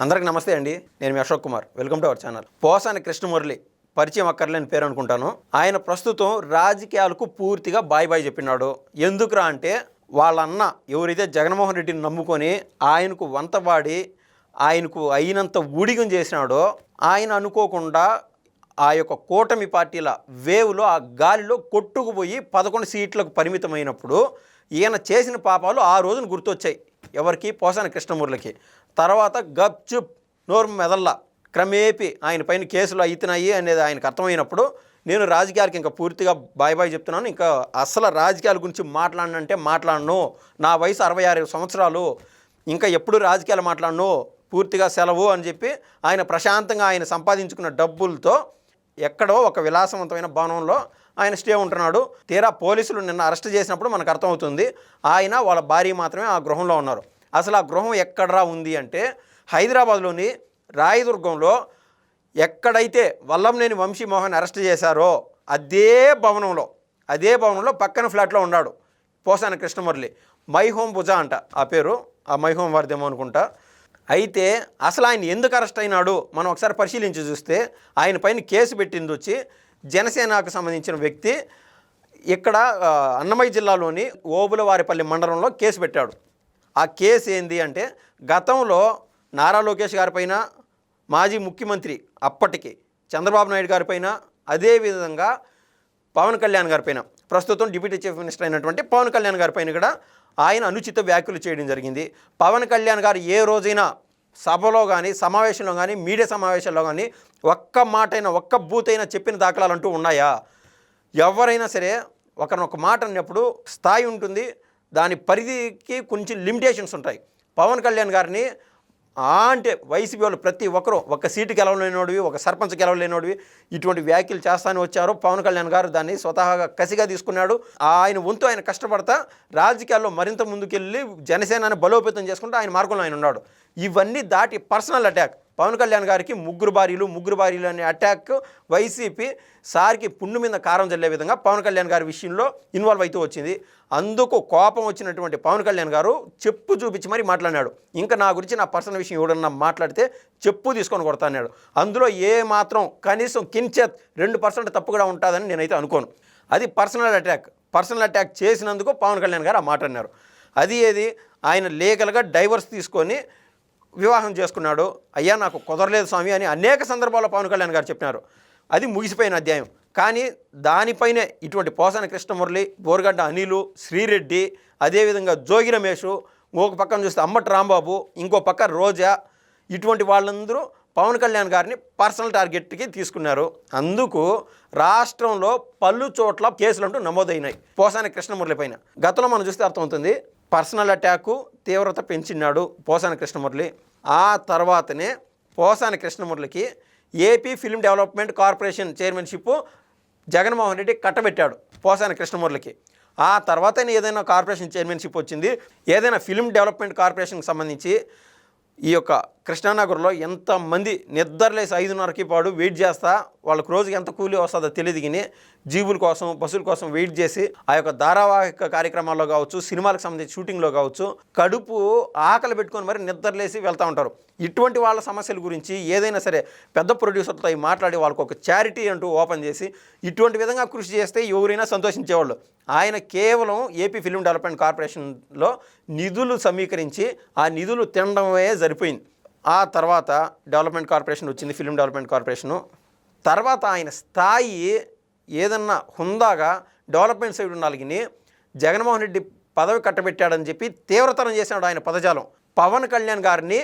అందరికి నమస్తే అండి. నేను మీ Ashok Kumar. Welcome to our channel. Posani Krishnamurali పరిచయం అక్కర్లేని పేరు అనుకుంటాను. ఆయన ప్రస్తుతం రాజకీయాలకు పూర్తిగా బాయ్ బాయ్ చెప్పినాడు. ఎందుకురా అంటే వాళ్ళన్న ఎవరైతే జగన్మోహన్ రెడ్డిని నమ్ముకొని ఆయనకు వంతవాడి ఆయనకు అయినంత ఊడిగం చేసినాడో ఆయన అనుకోకుండా ఆ యొక్క కూటమి పార్టీల వేవ్లో ఆ గాలిలో కొట్టుకుపోయి పదకొండు సీట్లకు పరిమితమైనప్పుడు ఈయన చేసిన పాపాలు ఆ రోజున గుర్తొచ్చాయి. ఎవరికి? పోసాని కృష్ణమూర్లకి తర్వాత గప్చుప్ నోరు మెదల్లా క్రమేపి ఆయన పైన కేసులు అవుతున్నాయి అనేది ఆయనకు అర్థమైనప్పుడు నేను రాజకీయాలకి ఇంకా పూర్తిగా బాయ్ బాయ్ చెప్తున్నాను. ఇంకా అసలు రాజకీయాల గురించి మాట్లాడనంటే మాట్లాడను. నా వయసు అరవై ఆరు సంవత్సరాలు. ఇంకా ఎప్పుడు రాజకీయాలు మాట్లాడను. పూర్తిగా సెలవు అని చెప్పి ఆయన ప్రశాంతంగా ఆయన సంపాదించుకున్న డబ్బులతో ఎక్కడో ఒక విలాసవంతమైన భవనంలో ఆయన స్టే ఉంటున్నాడు. తీరా పోలీసులు నిన్న అరెస్ట్ చేసినప్పుడు మనకు అర్థమవుతుంది. ఆయన వాళ్ళ భార్య మాత్రమే ఆ గృహంలో ఉన్నారు. అసలు ఆ గృహం ఎక్కడరా ఉంది అంటే హైదరాబాద్లోని రాయదుర్గంలో ఎక్కడైతే వల్లంనేని వంశీమోహన్ అరెస్ట్ చేశారో అదే భవనంలో అదే భవనంలో పక్కన ఫ్లాట్లో ఉన్నాడు పోసాన కృష్ణమురళి. మై హోమ్ భుజ అంట ఆ పేరు ఆ మై హోమ్ వారిదేమో అనుకుంటా. అయితే అసలు ఆయన ఎందుకు అరెస్ట్ అయినాడు మనం ఒకసారి పరిశీలించి చూస్తే ఆయన పైన కేసు పెట్టింది వచ్చి జనసేనకు సంబంధించిన వ్యక్తి ఇక్కడ అన్నమయ్య జిల్లాలోని ఓబులవారిపల్లి మండలంలో కేసు పెట్టాడు. ఆ కేసు ఏంది అంటే గతంలో నారా లోకేష్ గారిపైన మాజీ ముఖ్యమంత్రి అప్పటికి చంద్రబాబు నాయుడు గారిపైన అదేవిధంగా పవన్ కళ్యాణ్ గారిపైన ప్రస్తుతం డిప్యూటీ చీఫ్ మినిస్టర్ అయినటువంటి పవన్ కళ్యాణ్ గారిపైన కూడా ఆయన అనుచిత వ్యాఖ్యలు చేయడం జరిగింది. పవన్ కళ్యాణ్ గారు ఏ రోజైనా సభలో కానీ సమావేశంలో కానీ మీడియా సమావేశాల్లో కానీ ఒక్క మాటైనా ఒక్క బూతైనా చెప్పిన దాఖలాలు అంటూ ఉన్నాయా? ఎవరైనా సరే ఒకరిని ఒక మాట అన్నప్పుడు స్థాయి ఉంటుంది. దాని పరిధికి కొంచెం లిమిటేషన్స్ ఉంటాయి. పవన్ కళ్యాణ్ గారిని ఆ అంటే వైసీపీ వాళ్ళు ప్రతి ఒక్కరూ ఒక సీటు గెలవలేనోడివి ఒక సర్పంచ్ గెలవలేనోడివి ఇటువంటి వ్యాఖ్యలు చేస్తానే వచ్చారు. పవన్ కళ్యాణ్ గారు దాన్ని స్వతహాగా కసిగా తీసుకున్నాడు. ఆయన వంతు ఆయన కష్టపడతా రాజకీయాల్లో మరింత ముందుకెళ్ళి జనసేనని బలోపేతం చేసుకుంటూ ఆయన మార్గంలో ఆయన ఉన్నాడు. ఇవన్నీ దాటి పర్సనల్ అటాక్. పవన్ కళ్యాణ్ గారికి ముగ్గురు భార్యలు ముగ్గురు భార్యలు అనే అటాక్ వైసీపీ సార్కి పుండు మీద కారం చల్లే విధంగా పవన్ కళ్యాణ్ గారి విషయంలో ఇన్వాల్వ్ అవుతూ వచ్చింది. అందుకు కోపం వచ్చినటువంటి పవన్ కళ్యాణ్ గారు చెప్పు చూపించి మరీ మాట్లాడినాడు. ఇంకా నా గురించి నా పర్సనల్ విషయం ఎవడన్నా మాట్లాడితే చెప్పు తీసుకొని కొడతాన్నాడు అందులో ఏ మాత్రం కనీసం కించెత్ రెండు పర్సెంట్ తప్పు కూడా ఉంటుందని నేనైతే అనుకోను. అది పర్సనల్ అటాక్ పర్సనల్ అటాక్ చేసినందుకు పవన్ కళ్యాణ్ గారు ఆ మాట అన్నారు. అది ఏది? ఆయన లీగల్గా డైవర్స్ తీసుకొని వివాహం చేసుకున్నాడు. అయ్యా నాకు కుదరలేదు స్వామి అని అనేక సందర్భాల్లో పవన్ కళ్యాణ్ గారు చెప్పినారు. అది ముగిసిపోయిన అధ్యాయం. కానీ దానిపైనే ఇటువంటి పోసాన కృష్ణమురళి బోరుగడ్డ అనిలు శ్రీరెడ్డి అదేవిధంగా జోగి రమేష్ ఒక పక్కన చూస్తే అమ్మటి రాంబాబు ఇంకో పక్క రోజా ఇటువంటి వాళ్ళందరూ పవన్ కళ్యాణ్ గారిని పర్సనల్ టార్గెట్కి తీసుకున్నారు. అందుకు రాష్ట్రంలో పలు చోట్ల కేసులు అంటూ నమోదైనాయి పోసాని కృష్ణమురళి పైన. గతంలో మనం చూస్తే అర్థమవుతుంది పర్సనల్ అటాకు తీవ్రత పెంచినాడు పోసాని కృష్ణమురళి. ఆ తర్వాతనే Posani కృష్ణమురళికి AP film development corporation chairmanship Jaganmohan Reddy కట్టబెట్టాడు Posani కృష్ణమురళికి. ఆ తర్వాత ఏదైనా కార్పొరేషన్ చైర్మన్షిప్ వచ్చింది. ఏదైనా ఫిల్మ్ డెవలప్మెంట్ కార్పొరేషన్కి సంబంధించి ఈ యొక్క కృష్ణానగర్లో ఎంతమంది నిద్రలేసి ఐదున్నరకి పాడు వెయిట్ చేస్తా వాళ్ళకి రోజుకి ఎంత కూలీ వస్తుందో తెలియదు కానీ జీవుల కోసం బస్సుల కోసం వెయిట్ చేసి ఆ యొక్క ధారావాహిక కార్యక్రమాల్లో కావచ్చు సినిమాలకు సంబంధించి షూటింగ్లో కావచ్చు కడుపు ఆకలి పెట్టుకొని మరి నిద్రలేసి వెళ్తూ ఉంటారు. ఇటువంటి వాళ్ళ సమస్యల గురించి ఏదైనా సరే పెద్ద ప్రొడ్యూసర్తో అవి మాట్లాడి వాళ్ళకు ఒక చారిటీ అంటూ ఓపెన్ చేసి ఇటువంటి విధంగా కృషి చేస్తే ఎవరైనా సంతోషించేవాళ్ళు. ఆయన కేవలం ఏపీ ఫిల్మ్ డెవలప్మెంట్ కార్పొరేషన్లో నిధులు సమీకరించి ఆ నిధులు తినడమే సరిపోయింది. ఆ తర్వాత డెవలప్మెంట్ కార్పొరేషన్ వచ్చింది ఫిల్మ్ డెవలప్మెంట్ కార్పొరేషను. తర్వాత ఆయన స్థాయి ఏదన్నా హుందాగా డెవలప్మెంట్ సైడ్ ఉండాలి జగన్మోహన్ రెడ్డి పదవి కట్టబెట్టాడని చెప్పి తీవ్రతరం చేసినాడు ఆయన పదజాలం. పవన్ కళ్యాణ్ గారిని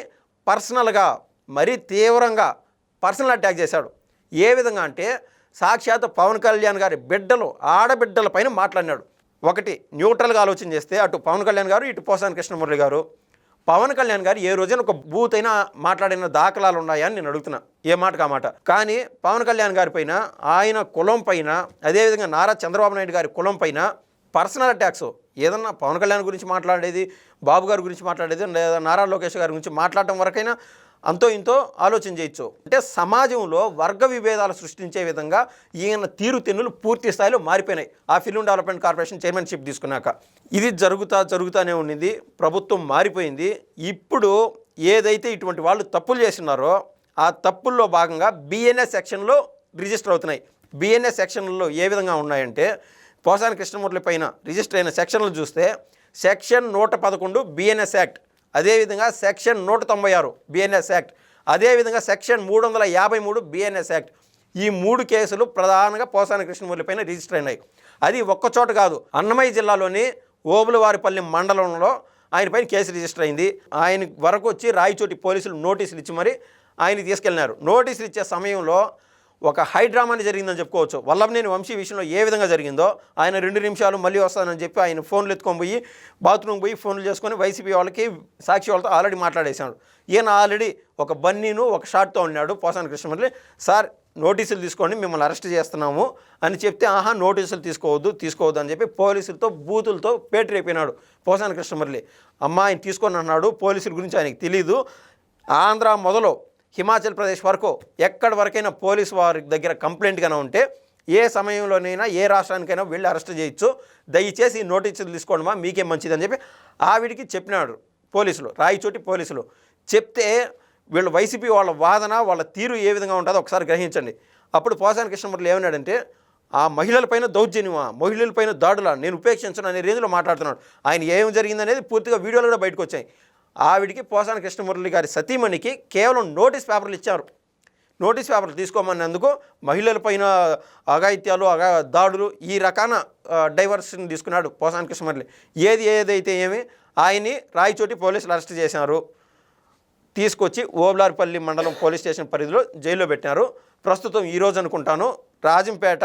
పర్సనల్గా మరీ తీవ్రంగా పర్సనల్ అటాక్ చేశాడు. ఏ విధంగా అంటే సాక్షాత్ పవన్ కళ్యాణ్ గారి బిడ్డలు ఆడబిడ్డల పైన మాట్లాడినాడు. ఒకటి న్యూట్రల్గా ఆలోచన చేస్తే అటు పవన్ కళ్యాణ్ గారు ఇటు పోసాని కృష్ణమురళి గారు. పవన్ కళ్యాణ్ గారు ఏ రోజైనా ఒక బూత్ అయినా మాట్లాడిన దాఖలాలు ఉన్నాయని నేను అడుగుతున్నా. ఏ మాటకు ఆ మాట? కానీ పవన్ కళ్యాణ్ గారి పైన ఆయన కులం పైన అదేవిధంగా నారా చంద్రబాబు నాయుడు గారి కులం పైన పర్సనల్ అటాక్స్ ఏదన్నా పవన్ కళ్యాణ్ గురించి మాట్లాడేది బాబు గారి గురించి మాట్లాడేది లేదా నారా లోకేష్ గారి గురించి మాట్లాడటం వరకైనా అంతో ఇంతో ఆలోచన చేయొచ్చు. అంటే సమాజంలో వర్గ విభేదాలు సృష్టించే విధంగా ఈయన తీరుతెన్నులు పూర్తి స్థాయిలో మారిపోయినాయి. ఆ ఫిల్మ్ డెవలప్మెంట్ కార్పొరేషన్ చైర్మన్షిప్ తీసుకున్నాక. ఇది జరుగుతా జరుగుతూనే ఉండింది ప్రభుత్వం మారిపోయింది. ఇప్పుడు ఏదైతే ఇటువంటి వాళ్ళు తప్పులు చేస్తున్నారో ఆ తప్పుల్లో భాగంగా బిఎన్ఎస్ సెక్షన్లో రిజిస్టర్ అవుతున్నాయి. బిఎన్ఎస్ సెక్షన్లలో ఏ విధంగా ఉన్నాయంటే పోసాని కృష్ణమూర్తి పైన రిజిస్టర్ అయిన సెక్షన్లు చూస్తే సెక్షన్ నూట పదకొండు బిఎన్ఎస్ యాక్ట్ అదేవిధంగా సెక్షన్ నూట తొంభై ఆరు బిఎన్ఎస్ యాక్ట్ అదేవిధంగా సెక్షన్ మూడు వందల యాభై మూడు బిఎన్ఎస్ యాక్ట్ ఈ మూడు కేసులు ప్రధానంగా పోసాని కృష్ణమూర్తి పైన రిజిస్టర్ అయినాయి. అది ఒక్కచోట కాదు అన్నమయ్య జిల్లాలోని ఓబులవారిపల్లి మండలంలో ఆయన పైన కేసు రిజిస్టర్ అయింది. ఆయన వరకు వచ్చి రాయచోటి పోలీసులు నోటీసులు ఇచ్చి మరి ఆయన తీసుకెళ్ళినారు. నోటీసులు ఇచ్చే సమయంలో ఒక హైడ్రామాని జరిగిందని చెప్పుకోవచ్చు. వల్లభనేని వంశీ విషయంలో ఏ విధంగా జరిగిందో ఆయన రెండు నిమిషాలు మళ్ళీ వస్తానని చెప్పి ఆయన ఫోన్లు ఎత్తుకొని పోయి బాత్రూమ్ పోయి ఫోన్లు చేసుకొని వైసీపీ వాళ్ళకి సాక్షి వాళ్ళతో ఆల్రెడీ మాట్లాడేశాడు. ఈయన ఆల్రెడీ ఒక బన్నీను ఒక షార్ట్తో ఉన్నాడు పోసాని కృష్ణమల్లి. సార్ నోటీసులు తీసుకోండి మిమ్మల్ని అరెస్ట్ చేస్తున్నాము అని చెప్తే ఆహా నోటీసులు తీసుకోవద్దు తీసుకోవద్దు అని చెప్పి పోలీసులతో బూతులతో పేటరైపోయినాడు పోసాని కృష్ణమల్లి. అమ్మ ఆయన తీసుకొని అన్నాడు పోలీసుల గురించి ఆయనకి తెలీదు. ఆంధ్ర మొదలు హిమాచల్ ప్రదేశ్ వరకు ఎక్కడి వరకైనా పోలీసు వారి దగ్గర కంప్లైంట్ ఉంటే ఏ సమయంలోనైనా ఏ రాష్ట్రానికైనా వెళ్ళి అరెస్ట్ చేయొచ్చు. దయచేసి నోటీసులు తీసుకోండి మా మీకేం మంచిదని చెప్పి ఆవిడికి చెప్పినాడు పోలీసులు రాయిచోటి పోలీసులు. చెప్తే వీళ్ళు వైసీపీ వాళ్ళ వాదన వాళ్ళ తీరు ఏ విధంగా ఉంటుందో ఒకసారి గ్రహించండి. అప్పుడు పోసాని కృష్ణమూర్తి ఏమన్నాడంటే ఆ మహిళలపైన దౌర్జన్యమా? మహిళలపైన దాడులా? నేను ఉపేక్షించను అనే రేంజ్లో మాట్లాడుతున్నాడు. ఆయన ఏం జరిగిందనేది పూర్తిగా వీడియోలు కూడా బయటకు వచ్చాయి. ఆవిడికి పోసాన కృష్ణమురళి గారి సతీమణికి కేవలం నోటీస్ పేపర్లు ఇచ్చారు. నోటీస్ పేపర్లు తీసుకోమన్నందుకు మహిళలపైన అఘాయిత్యాలు అగా దాడులు ఈ రకాన డైవర్షన్ తీసుకున్నాడు పోసాన కృష్ణమురళి. ఏది ఏదైతే ఏమి ఆయన్ని రాయచోటి పోలీసులు అరెస్ట్ చేశారు. తీసుకొచ్చి ఓబ్లార్పల్లి మండలం పోలీస్ స్టేషన్ పరిధిలో జైల్లో పెట్టినారు ప్రస్తుతం ఈ రోజు అనుకుంటాను రాజంపేట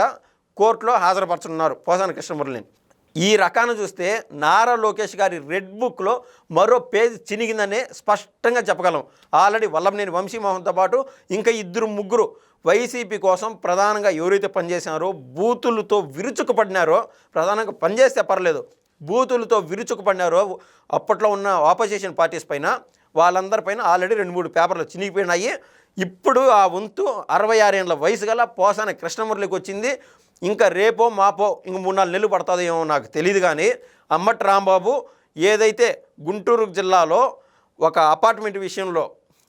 కోర్టులో హాజరుపరచనున్నారు పోసాన కృష్ణమురళిని. ఈ రకాన చూస్తే నారా లోకేష్ గారి రెడ్ బుక్లో మరో పేజ్ చినిగిందనే స్పష్టంగా చెప్పగలం. ఆల్రెడీ వల్లభనేని వంశీమోహన్తో పాటు ఇంకా ఇద్దరు ముగ్గురు వైసీపీ కోసం ప్రధానంగా ఎవరైతే పనిచేశారో బూతులతో విరుచుకుపడినారో ప్రధానంగా పనిచేస్తే పర్లేదు బూతులతో విరుచుకుపడినారో అప్పట్లో ఉన్న ఆపోజిషన్ పార్టీస్ పైన వాళ్ళందరిపైన ఆల్రెడీ రెండు మూడు పేపర్లు చినిగిపోయినాయి. ఇప్పుడు ఆ వంతు అరవై ఆరేళ్ళ వయసు గల పోసాన కృష్ణమురళికి వచ్చింది. ఇంకా రేపో మాపో ఇంక మూడు నాలుగు నెలలు పడుతుందో ఏమో నాకు తెలియదు కానీ అమ్మటి రాంబాబు ఏదైతే గుంటూరు జిల్లాలో ఒక అపార్ట్మెంట్ విషయంలో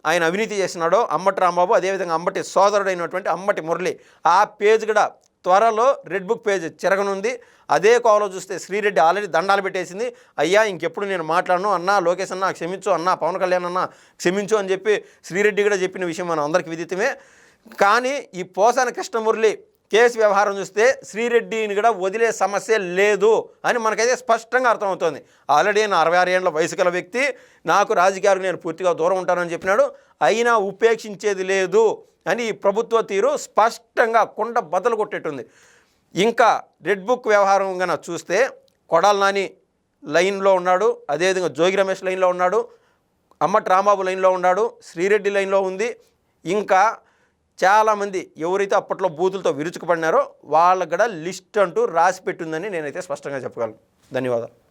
ఆయన అవినీతి చేసినాడో అమ్మటి రాంబాబు అదేవిధంగా అమ్మటి సోదరుడైనటువంటి అమ్మటి మురళి ఆ పేజ్ కూడా త్వరలో రెడ్ బుక్ పేజ్ చిరగనుంది. అదే కోవలో చూస్తే శ్రీరెడ్డి ఆల్రెడీ దండాలు పెట్టేసింది. అయ్యా ఇంకెప్పుడు నేను మాట్లాడను? అన్నా లోకేష్ అన్న క్షమించు అన్నా పవన్ కళ్యాణ్ అన్న క్షమించు అని చెప్పి శ్రీరెడ్డి కూడా చెప్పిన విషయం మనం అందరికీ విదితమే. కానీ ఈ పోసాన కృష్ణమురళి కేసు వ్యవహారం చూస్తే శ్రీరెడ్డిని కూడా వదిలే సమస్య లేదు అని మనకైతే స్పష్టంగా అర్థమవుతోంది. ఆల్రెడీ నేను అరవై ఆరు ఏళ్ళ వయసు గల వ్యక్తి నాకు రాజకీయాలకు నేను పూర్తిగా దూరం ఉంటానని చెప్పినాడు. అయినా ఉపేక్షించేది లేదు అని ఈ ప్రభుత్వ తీరు స్పష్టంగా కుండ బద్దలు కొట్టేట్టుంది. ఇంకా రెడ్ బుక్ వ్యవహారం కనుక చూస్తే కొడాల నాని లైన్లో ఉన్నాడు అదేవిధంగా జోగి రమేష్ లైన్లో ఉన్నాడు అమ్మటి రాంబాబు లైన్లో ఉన్నాడు శ్రీరెడ్డి లైన్లో ఉంది. ఇంకా చాలామంది ఎవరైతే అప్పట్లో బూతులతో విరుచుకుపడినారో వాళ్ళకు కూడా లిస్ట్ అంటూ రాసి పెట్టుందని నేనైతే స్పష్టంగా చెప్పగలను. ధన్యవాదాలు.